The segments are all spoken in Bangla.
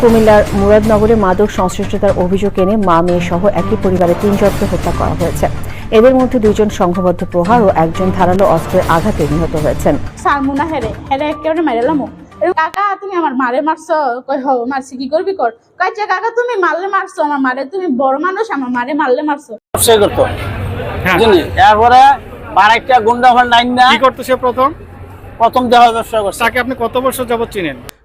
কুমিল্লার মুরাদনগরে মাদক সংশ্লিষ্টতার অভিযোগ এনে মা মেয়ে সহ একই পরিবারের তিনজনকে হত্যা করা হয়েছে। এদের মধ্যে দুইজন সংঘবদ্ধ প্রহার ও একজন ধারালো অস্ত্রের আঘাতে নিহত হয়েছেন। সারমুনা হেরে হেরে একেবারে মেরেলামো কাকা তুমি আমার মারে মারছো। কই হো মারছি কি করবি কর। কাকা তুমি মারলে মারছো আমার মারে। তুমি বড় মানুষ আমার মারে মারলে মারছো। করতো। হ্যাঁ। এরপরে গুন্ডা হল নাইন না। কি করতো সে প্রথম? প্রথম দেহ ব্যবসা করছে। তাকে আপনি কত বছর যাবত চিনেন?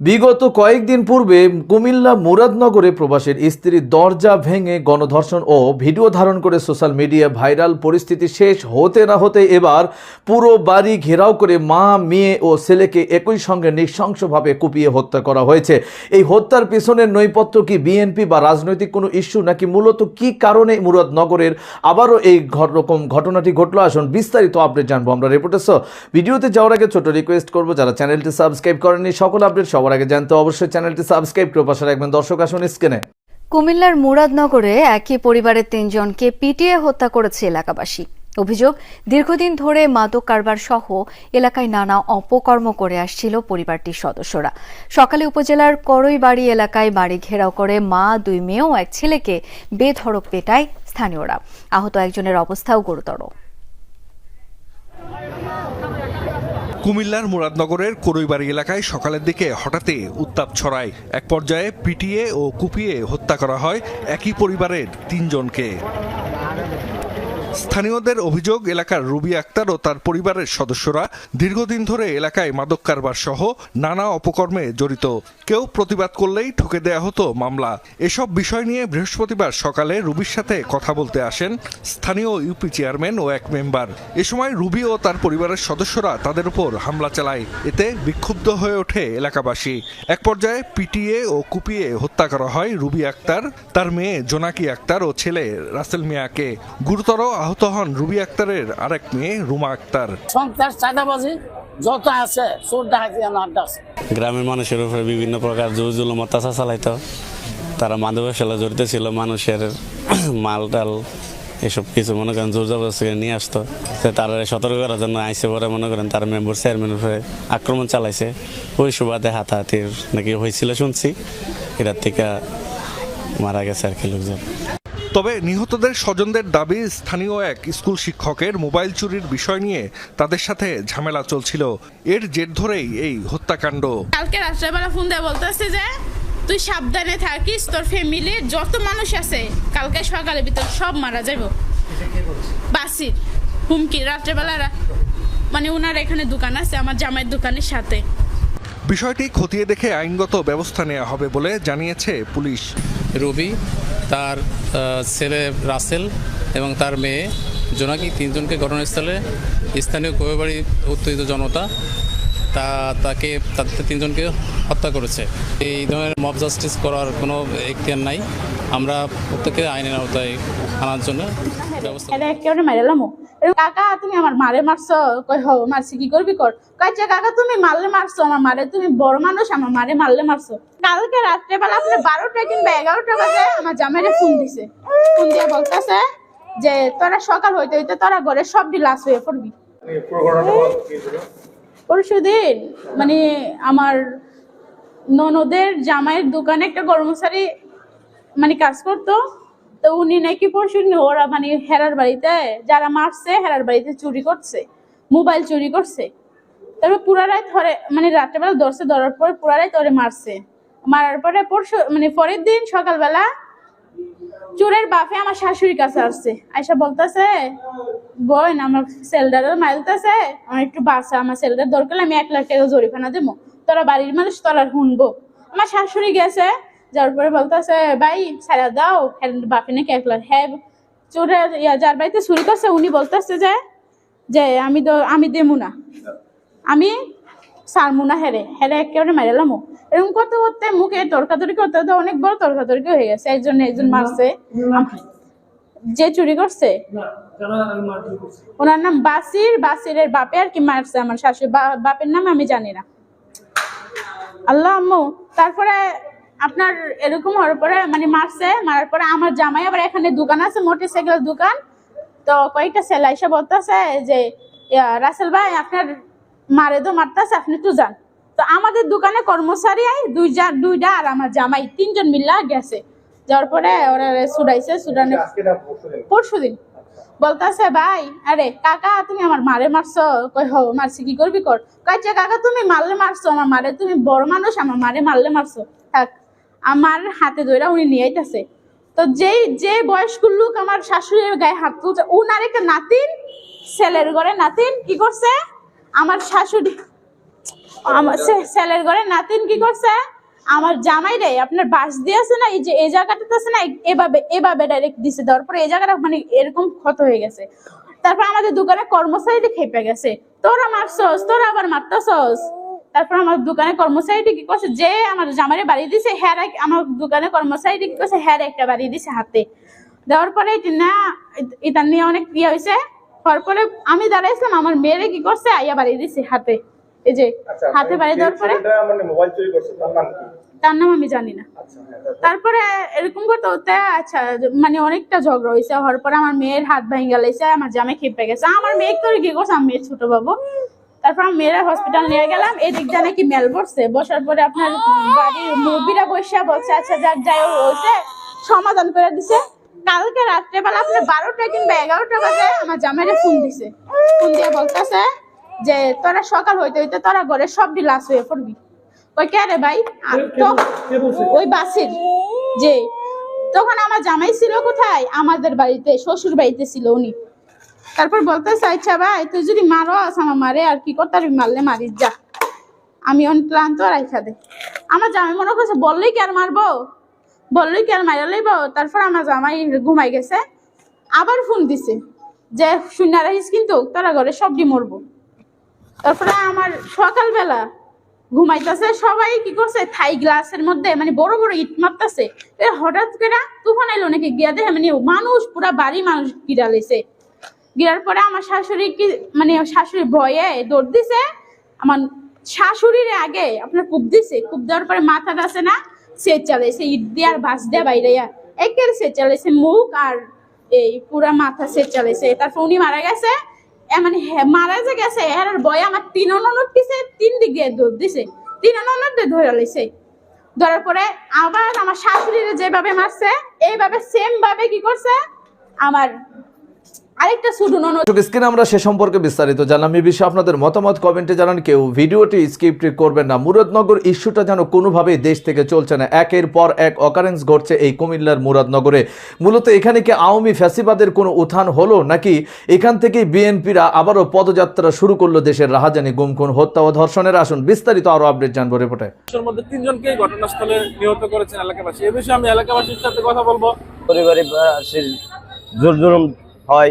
বিগত কয়েকদিন পূর্বে কুমিল্লা মুরাদনগরে প্রবাসীর স্ত্রীর দরজা ভেঙে গণধর্ষণ ও ভিডিও ধারণ করে সোশ্যাল মিডিয়া ভাইরাল পরিস্থিতি শেষ হতে না হতে এবার পুরো বাড়ি ঘেরাও করে মা, মেয়ে ও ছেলেকে একই সঙ্গে নৃশংসভাবে কুপিয়ে হত্যা করা হয়েছে। এই হত্যার পিছনের নৈপথ্য কি বিএনপি বা রাজনৈতিক কোনো ইস্যু, নাকি মূলত কি কারণে মুরাদনগরের আবারও এই রকম ঘটনাটি ঘটলো? আসুন বিস্তারিত আপডেট জানব। আমরা রিপোর্টার ভিডিওতে যাওয়ার আগে ছোট রিকোয়েস্ট করব, যারা চ্যানেলটি সাবস্ক্রাইব করেননি, সকল আপডেট সবার আগে জানতে অবশ্যই চ্যানেলটি সাবস্ক্রাইব করে পাশে রাখবেন। দর্শক, আসুন স্ক্রিনে। কুমিল্লার মুরাদনগরে একই পরিবারের তিনজনকে পিটিয়ে হত্যা করেছে এলাকাবাসী। অভিযোগ, দীর্ঘদিন ধরে মাদক কারবার সহ এলাকায় নানা অপকর্ম করে আসছিল পরিবারটির সদস্যরা। সকালে উপজেলার করইবাড়ি এলাকায় বাড়ি ঘেরাও করে মা, দুই মেয়ে ও এক ছেলেকে বেধড়ক পেটায় স্থানীয়রা। আহত একজনের অবস্থাও গুরুতর। কুমিল্লার মুরাদনগরের করইবাড়ি এলাকায় সকালের দিকে হঠাৎই উত্তাপ ছড়ায়। এক পর্যায়ে পিটিয়ে ও কুপিয়ে হত্যা করা হয় একই পরিবারের তিনজনকে। স্থানীয়দের অভিযোগ, এলাকার রুবি আক্তার ও তার পরিবারের সদস্যরা দীর্ঘদিন ধরে এলাকায় মাদক কারবার সহ নানা অপকর্মে জড়িত। কেউ প্রতিবাদ করলেই ঠুকে দেয়া হতো মামলা। এসব বিষয় নিয়ে বৃহস্পতিবার সকালে রুবির সাথে কথা বলতে আসেন স্থানীয় ইউপি চেয়ারম্যান ও এক মেম্বার। এ সময় রুবি ও তার পরিবারের সদস্যরা তাদের উপর হামলা চালায়। এতে বিক্ষুব্ধ হয়ে ওঠে এলাকাবাসী। এক পর্যায়ে পিটিয়ে ও কুপিয়ে হত্যা করা হয় রুবি আক্তার, তার মেয়ে জোনাকি আক্তার ও ছেলে রাসেল মিয়াকে। গুরুতর হন রুবি আক্তারের আরেক মেয়ে রুমা আক্তার। সংসার চাঁদাবাজি যত আছে চোর ডাকাতি আড্ডা আছে। গ্রামের মানুষের উপরে বিভিন্ন প্রকার জোর জুলুম অত্যাচার চালাইতো। তারা মাদকের সাথে জড়িত ছিল মানুষের মাল টাল এসব কিছু মনে করেন জোর জবরদস্তি করে নিয়ে আসতো। তারা সতর্ক করার জন্য আইসে পরে মনে করেন তার মেম্বার চেয়ারম্যানের উপরে আক্রমণ চালাইছে। ওই সুবাদে হাতাহাতির নাকি হয়েছিল শুনছি। এটার থেকে মারা গেছে আর কি লোকজন। তবে নিহতদের স্বজনদের দাবি স্থানীয় এক স্কুল শিক্ষকের মোবাইল চুরির বিষয় নিয়ে তাদের সাথে ঝামেলা চলছিল। এর জের ধরেই এই হত্যাকাণ্ড। কালকে রাত্রেবেলা ফোন দিয়ে বলতেছে যে তুই সাবধানে থাকিস তোর ফ্যামিলির যত মানুষ আছে কালকে সকালের ভিতর সব মারা যাইব। বাসির হুমকি। রাত্রেবেলা মানে ওনার এখানে দোকান আছে আমার জামাইয়ের দোকানের সাথে। বিষয়টি খতিয়ে দেখে আইনগত ব্যবস্থা নেওয়া হবে বলে জানিয়েছে পুলিশ। রবি তার ছেলে রাসেল এবং তার মেয়ে জোনাকি তিনজনকে ঘটনাস্থলে স্থানীয় কোয়েবাড়ি উত্তেজিত জনতা তা, তাকে তাদের তিনজনকে হত্যা করেছে। এই ধরনের মব জাস্টিস করার কোনো এখতিয়ার নাই। আমরা প্রত্যেকে আইনের আওতায় আনার জন্য ব্যবস্থা কাকা তুমি আমার মারে মারছো। কই হো মারছি কি করবি কর? কাকা তুমি মারলে মারছো আমার মারে। তুমি বড় মানুষ আমার মারে মারলে মারছো। কালকে রাত্রেবেলা আপনি বারোটা কিংবা এগারোটা বাজে আমার জামাইরে ফোন দিছে। ফোন দিয়ে বলতেছে যে তোরা সকাল হইতে হইতে তোরা ঘরে সব লাশ হয়ে পড়বি। পরশুদিন মানে আমার ননদের জামাইয়ের দোকানে একটা কর্মচারী মানে কাজ করতো। তো উনি নাকি পরশু ওরা মানে হেরার বাড়িতে, যারা মারছে, হেরার বাড়িতে চুরি করছে, মোবাইল চুরি করছে। তারপর পুরা রাত ধরে মানে রাত্রেবেলা ধরছে ধরার পরে পুরা ধরে মারছে। মারার পরে পরশু মানে পরের দিন সকালবেলা চোরের বাপে আমার শাশুড়ির কাছে আসছে। আয়সা বলতেছে, বোন, আমার সেলডার মাইলতেছে আমার একটু বাসা আমার সেলডার দরকার আমি এক লাখ টাকা জরিফানা দেবো। তোরা বাড়ির মানুষ, তোরা শুনব আমার শাশুড়ি গেছে যার পরে বলতেছে, ভাই সারা দাও বাপে নাকি এক লাখ হ্যাঁ ইয়া, যার বাড়িতে চুরি করছে, উনি বলতেছে যে যে আমি তো, আমি দেবো না। আমি সারমু না হেরে হেরে একেবারে মেরেলামো এরকম করতে করতে মুখে তর্কাতর্কি করতে করতে অনেক বড় তর্কাতর্কি হয়ে গেছে। একজন একজন মারছে। যে চুরি করছে, ওনার নাম বাসির, বাসিরের বাপে আর কি মারছে আমার শাশুড়ি। বাপের নাম আমি জানি না। আল্লাহ আম্মু, তারপরে আপনার এরকম হওয়ার পরে মানে মারছে মারার পরে আমার জামাই আবার এখানে দোকান আছে মোটর সাইকেলের দোকান। তো কয়েকটা ছেলে এসে বলতেছে যে রাসেল ভাই আপনার মারে তো মারতেছে আপনি তো যান। তো আমাদের দোকানে কর্মচারী আই দুইটা দুইটা আর আমার জামাই তিনজন মিল্লা গেছে। যাওয়ার পরে ওরা সুডাইছে সুডানে পরশু দিন? বলতাছে ভাই আরে কাকা তুমি আমার মারে মারছো। কই হো মারছি কি করবি কর? কইছে কাকা তুমি মারলে মারছো আমার মারে তুমি বড় মানুষ আমার মারে মারলে মারছো। থাক আমার হাতে ধরে উনি নিয়ে আইতাছে। তো যেই, যে বয়স্ক লোক আমার শাশুড়ির গায়ে হাত তুলছে, উনার একটা নাতিন, ছেলের ঘরে নাতিন কি করছে? আমার শাশুড়ি, আমার ছেলের ঘরে নাতিন কি করছে? আমার জামাই রে, আপনার বাস দিয়েছে না, এই যে এই জায়গাটাতে আছে না, এভাবে এভাবে ডাইরেক্ট দিছে, দেওয়ার পরে এই জায়গাটা মানে এরকম ক্ষত হয়ে গেছে। তারপর আমাদের দোকানে কর্মচারীটি খেপে গেছে। তোরা মারছস তোরা আবার মারতাছস। তারপর আমার দোকানে কর্মচারীটি কি করছে? যে আমার জামাইরে বাড়ি দিছে হ্যাঁ আমার দোকানে কর্মচারীটি কি করছে? হ্যাঁ একটা বাড়ি দিছে হাতে। দেওয়ার পরে না এটা নিয়ে অনেক ইয়ে হয়েছে। হওয়ার পরে আমি দাঁড়াইছিলাম আমার মেয়েরে কি করছে? আইয়া বাড়ি দিছে হাতে। এই যে হাতে বাড়ি দেওয়ার পরে মানে তার নাম আমি জানি না। তারপরে? এরকম করতে হতে আচ্ছা মানে অনেকটা ঝগড়া হয়েছে। হওয়ার পরে আমার মেয়ের হাত ভেঙে গেছে আমার জামে খেপে গেছে। আমার মেয়ে তো কি করছে? আমার মেয়ের ছোট বাবু। তারপর আমি মেয়েরা হসপিটাল নিয়ে গেলাম এদিক দিয়ে নাকি মেল বসছে বসার পরে আপনার বাড়ির মুরব্বীরা বসে বলছে আচ্ছা যাক যাই হয়েছে। সমাধান করে দিছে। কালকে রাত্রেবেলা আপনার বারোটা কিংবা এগারোটা বাজে আমার জামাইরে ফোন দিছে। ফোন দিয়ে বলতেছে যে তোরা সকাল হইতে হইতে তোরা ঘরে সব লাশ হয়ে পড়বি। ওই কে রে ভাই? তো ওই বাসির। যে তখন আমার জামাই ছিল কোথায়? আমাদের বাড়িতে শ্বশুর বাড়িতে ছিল উনি। তারপর বলতে চাইছা ভাই, তুই যদি মারো আস আমার মারে, আর কি করতে মারলে মারিস, যা। আমি অনেক ক্লান্ত রাইখা দে। আমার জামাই মনে করছে, বললেই কি আর মারবো? বললেই কি আর মারা লইব? তারপর আমার জামাই ঘুমাই গেছে। আবার ফোন দিছে যে শূন্য রাখিস কিন্তু, তোরা ঘরে সবজি মরবো। তারপরে আমার সকালবেলা ঘুমাইতেছে, সবাই কি করছে, থাই গ্লাসের মধ্যে মানে বড় বড় ইট মারতেছে। হঠাৎ করে তুফান এলো নাকি? গিয়া দেখে মানে মানুষ, পুরা বাড়ি মানুষ গিরা লেছে গিরার পরে আমার শাশুড়ি কি মানে শাশুড়ি ভয়ে দৌড় দিছে। আমার শাশুড়ির আগে আপনার কূপ দিছে। কূপ দেওয়ার পরে মাথাটা আছে না সে চালাইছে, ইট দিয়ে আর বাস দিয়ে বাইরে একের সে চালাইছে, মুখ আর এই পুরা মাথা সে চালাইছে। তারপর উনি মারা গেছে। মানে মারা যে গেছে, এর বয় আমার তিন অননত পিছে তিন দিক দিয়ে দৌড় দিছে। তিন অননত ধরে লাইছে। ধরার পরে আবার আমার শাশুড়িরে যেভাবে মারছে, এইভাবে সেম ভাবে কি করছে, আমার আরেকটা স্ক্রিনে আমরা সে সম্পর্কে বিস্তারিত জানলাম। এই বিষয়ে আপনাদের মতামত কমেন্টে জানান কেউ। ভিডিওটি স্কিপ করবেন না। মুরাদনগর ইস্যুটা যেন কোনোভাবেই দেশ থেকে চলছে না। একের পর এক অকারেন্স ঘটছে এই কুমিল্লার মুরাদনগরে। মূলত এখানে কি আওয়ামী ফ্যাসিবাদের কোনো উত্থান হলো নাকি এখান থেকে বিএনপিরা আবারও পদযাত্রা শুরু করল দেশের রাহাজানি গুমখুন হত্যা ও ধর্ষণের আসুন? বিস্তারিত আরও আপডেট জানব রিপোর্টে। মধ্যে তিনজনকেই ঘটনাস্থলে নিহত করেছেন এলাকাবাসী। এ বিষয়ে আমি এলাকাবাসীর সাথে কথা বলব। পরিবারে জোর জুলুম হয়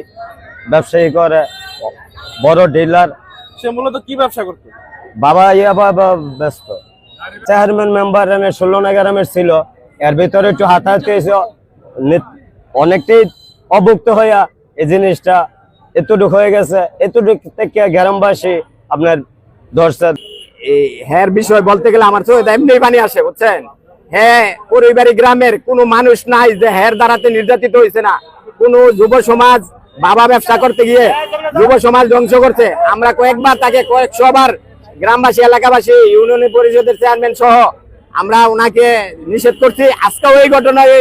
ব্যবসায়ী করে বড় ডিলার সে মূলত কি ব্যবসা করতো? বাবা ইয়া বাবা ব্যস্ত। চেয়ারম্যান মেম্বার রামের ষোলো গ্রামের ছিল। এর ভিতরে একটু হাতাহাতি হয়েছে। অনেকটাই অভুক্ত হইয়া এই জিনিসটা এতটুক হয়ে গেছে। এতটুক থেকে গ্রামবাসী আপনার দর্শক এই হ্যার বিষয় বলতে গেলে আমার চোখে এমনি পানি আসে বুঝছেন? হ্যাঁ পরিবারী গ্রামের কোনো মানুষ নাই যে হ্যার দ্বারাতে নির্যাতিত হয়েছে না। কোন যুব সমাজ বাবা ব্যবসা করতে গিয়ে যুব সমাজ ধ্বংস করছে। আমরা কয়েকবার তাকে কয়েকশো বার গ্রামবাসী, এলাকাবাসী, ইউনিয়ন পরিষদের চেয়ারম্যান সহ আমরা ওনাকে নিষেধ করছি। আজকেও এই ঘটনায়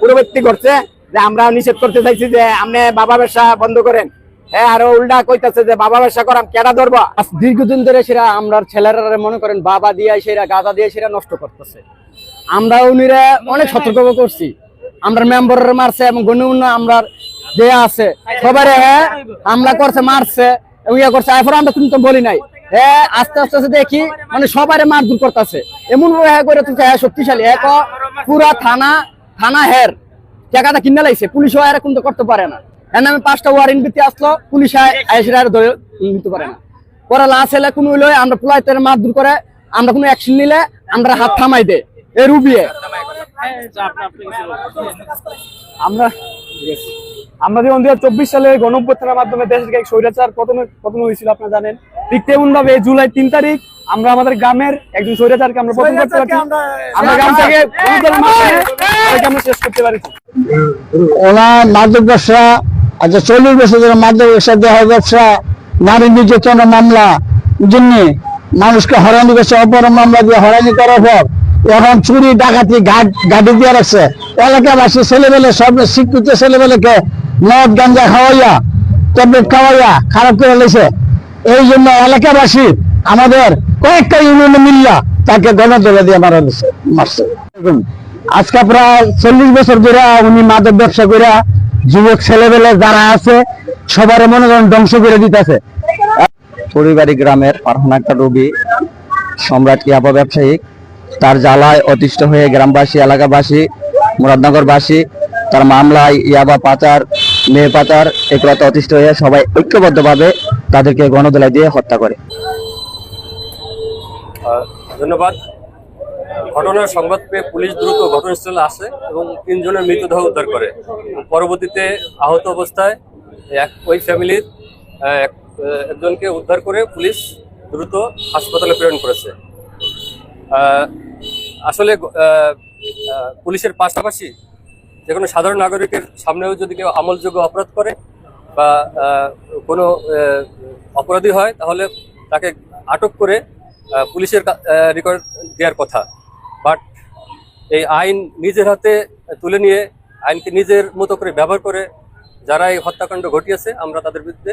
পূর্ববর্তী করছে যে আমরা নিষেধ করতে চাইছি যে আপনি বাবা ব্যবসা বন্ধ করেন। হ্যাঁ আরও উল্টা কইতাছে যে বাবা ব্যবসা করাম কেডা ধরবো? দীর্ঘদিন ধরে সেরা আমরা ছেলেরা মনে করেন বাবা দিয়ে সেরা গাঁদা দিয়ে সেরা নষ্ট করতেছে। আমরা উনিরা অনেক সতর্ক করছি। আমরা মেম্বারের মারছে এবং গণ্যমান্য আমরা যে আছে। সবাই হামলা করছে, মারছে ইয়ে করছে। এরপর আমরা কিন্তু বলি নাই। হ্যাঁ আস্তে আস্তে দেখি মানে সবারে করতেছে। এমন হ্যাঁ করে হ্যাঁ শক্তিশালী। পুরা থানা থানা হের। জায়গাটা কিনে পুলিশ করতে পারে না। পাঁচটা ওয়ারিং আসলো, পুলিশ নিতে পারে না। পরে লাশ এলে কোনো হইল, আমরা পুলাই তোর মারধর করে, আমরা কোনো অ্যাকশন নিলে, আমরা হাত থামাই দে। এ রুবিয়ে। আমরা আমরা যেমন দুই চব্বিশ সালে গণঅভ্যুত্থানের মাধ্যমে দেশের এক স্বৈরাচার পতন পতন হয়েছিল আপনারা জানেন। ঠিক তেমন ভাবে জুলাই তিন তারিখ আমরা আমাদের গ্রামের একজন স্বৈরাচারকে আমরা পতন করতে পারছি। আমরা গ্রাম থেকে আমরা শেষ করতে পারি ওনার মাদক ব্যবসা আচ্ছা চল্লিশ বছর ধরে মাদক ব্যবসা দেহ ব্যবসা নারী নির্যাতন মামলা জন্য মানুষকে হরানি করছে অপর মামলা দিয়ে হরানি করার পর এখন চুরি, ডাকাতি, গাড়ি দিয়ে রাখছে। এলাকাবাসী ছেলেবেলে সব শিক্ষিত ছেলেবেলেকে মদ, গাঞ্জা খাওয়াইয়া, ট্যাবলেট খাওয়াইয়া খারাপ করে লেছে এই জন্য এলাকাবাসী আমাদের কয়েকটা ইউনিয়নে মিল্লা তাকে গণধরে দিয়ে মারা দিচ্ছে মারছে। আজকে প্রায় চল্লিশ বছর ধরে উনি মাদক ব্যবসা করে যুবক ছেলেবেলে যারা আছে, সবার মনে করেন ধ্বংস করে দিতেছে। পরিবারী গ্রামের ফারহান একটা রবি সম্রাট ইয়াবা ব্যবসায়িক তার জ্বালায় অতিষ্ঠ হয়ে গ্রামবাসী, এলাকাবাসী, মুরাদনগরবাসী, তার মামলায় ইয়াবা পাচার, মেয়ে পাচার এগুলোতে অতিষ্ঠ হয়ে সবাই ঐক্যবদ্ধভাবে তাদেরকে গণদোলায় দিয়ে হত্যা করে। ধন্যবাদ। ঘটনার সংবাদ পেয়ে পুলিশ দ্রুত ঘটনাস্থলে আসে এবং তিনজনের মৃতদেহ উদ্ধার করে। পরবর্তীতে আহত অবস্থায় এক ওই ফ্যামিলির এক- একজনকে উদ্ধার করে পুলিশ দ্রুত হাসপাতালে প্রেরণ করেছে। আসলে পুলিশের পাশাপাশি যে কোনো সাধারণ নাগরিকের সামনেও যদি কেউ আমলযোগ্য অপরাধ করে বা কোনো অপরাধী হয়, তাহলে তাকে আটক করে পুলিশের রেকর্ড দেওয়ার কথা। বাট এই আইন নিজের হাতে তুলে নিয়ে, আইনকে নিজের মতো করে ব্যবহার করে যারা এই হত্যাকাণ্ড ঘটিয়েছে, আমরা তাদের বিরুদ্ধে